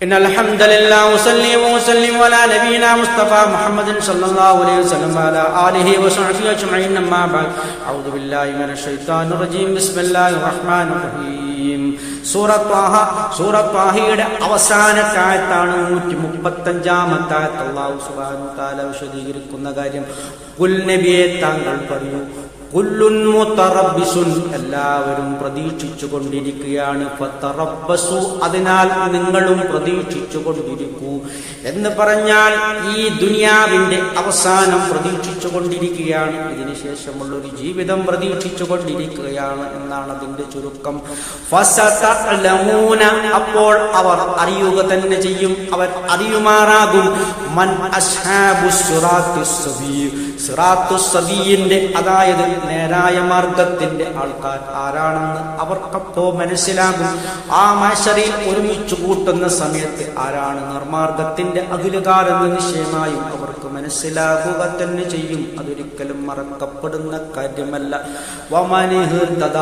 إن الحمد لله وصلي وسلم على نبينا مصطفى محمد صلى الله عليه وسلم وعلى آله وصحبه أجمعين أما بعد أعوذ بالله من الشيطان الرجيم بسم الله الرحمن الرحيم സൂറത്ത് ത്വാഹ സൂറത്ത് ത്വാഹയുടെ അവസാനത്തായത്താണ് നൂറ്റി മുപ്പത്തഞ്ചാമത്തെ ആയത്ത് അള്ളാഹു സുബ്ഹാനഹു തആല വിശദീകരിക്കുന്ന കാര്യം കുൽ നബിയെ താങ്കൾ പറയൂ കുല്ലുൻ മുത്തറബ്ബിസുൻ എല്ലാവരും പ്രതീക്ഷിച്ചു കൊണ്ടിരിക്കുകയാണ് അതിനാൽ നിങ്ങളും പ്രതീക്ഷിച്ചു കൊണ്ടിരിക്കൂ എന്ന് പറഞ്ഞാൽ ഈ ദുനിയാവിന്റെ അവസാനം പ്രതീക്ഷിച്ചു കൊണ്ടിരിക്കുകയാണ് ഇതിനുശേഷമുള്ള ഒരു ജീവിതം പ്രതീക്ഷിച്ചു കൊണ്ടിരിക്കുകയാണ് എന്നാണ് അതിന്റെ ചുരുക്കം. അപ്പോൾ അവർ അറിയുക തന്നെ ചെയ്യും. അവർ അറിയുമാറാകും. മൻ അതായത് നേരായ മാർഗത്തിന്റെ ആൾക്കാർ ആരാണെന്ന് അവർക്കപ്പോ മനസ്സിലാകും. ആ മനുഷ്യരിൽ ഒരുമിച്ച് കൂട്ടുന്ന സമയത്ത് ആരാണ് നിർമാർഗത്തിന്റെ അതിലുകാരെന്ന് നിശ്ചയമായും അവർക്ക് മനസ്സിലാകുക തന്നെ ചെയ്യും. അതൊരിക്കലും മറക്കപ്പെടുന്ന കാര്യമല്ല.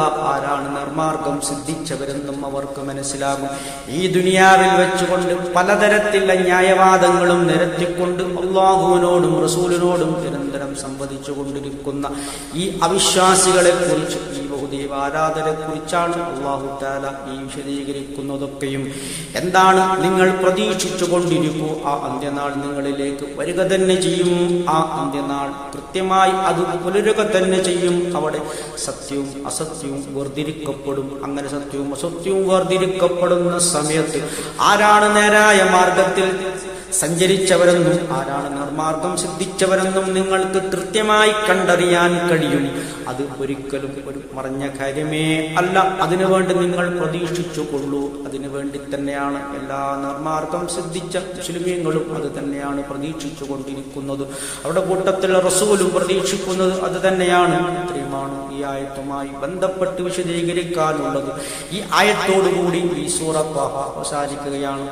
ആരാണ് നിർമാർഗം സിദ്ധിച്ചവരെന്നും അവർക്ക് മനസ്സിലാകും. ഈ ദുനിയാവിൽ വെച്ചുകൊണ്ട് പലതരത്തിലുള്ള ന്യായവാദങ്ങളും നിരത്തിക്കൊണ്ട് അള്ളാഹുവിനോടും റസൂലിനോടും നിരന്തരം സംവദിച്ചു കൊണ്ടിരിക്കുന്ന ഈ അവിശ്വാസികളെ കുറിച്ച് ഈ ബഹുദൈവ ആരാധനെ കുറിച്ചാണ് അള്ളാഹു താല ഈ വിശദീകരിക്കുന്നതൊക്കെയും. എന്താണ് നിങ്ങൾ പ്രതീക്ഷിച്ചു കൊണ്ടിരിക്കൂ ആ അന്ത്യനാൾ നിങ്ങളിലേക്ക് വരിക തന്നെ ചെയ്യും ആ അന്ത്യനാൾ കൃത്യമായി അത് പുലരുക തന്നെ ചെയ്യും. അവിടെ സത്യവും അസത്യവും വേർതിരിക്കപ്പെടും. അങ്ങനെ സത്യവും അസത്യവും വേർതിരിക്കപ്പെടുന്ന സമയത്ത് ആരാണ് നേരായ മാർഗത്തിൽ സഞ്ചരിച്ചവരെന്നും ആരാണ് നിർമാർഗം സിദ്ധിച്ചവരെന്നും നിങ്ങൾക്ക് കൃത്യമായി കണ്ടറിയാൻ കഴിയും. അത് ഒരിക്കലും ഒരു മറഞ്ഞ കാര്യമേ അല്ല. അതിനുവേണ്ടി നിങ്ങൾ പ്രതീക്ഷിച്ചു കൊള്ളൂ അതിനു വേണ്ടി തന്നെയാണ് എല്ലാ നിർമാർഗം സിദ്ധിച്ച മുസ്ലിമീങ്ങളും അത് തന്നെയാണ് പ്രതീക്ഷിച്ചു കൊണ്ടിരിക്കുന്നത് അവിടെ കൂട്ടത്തിൽ റസൂലും പ്രതീക്ഷിക്കുന്നത് അത് തന്നെയാണ്. ഇത്രയുമാണ് ഈ ആയത്തുമായി ബന്ധപ്പെട്ട് വിശദീകരിക്കാനുള്ളത്. ഈ ആയത്തോടുകൂടി ഈ സൂറത്ത് അവസാനിക്കുകയാണ്.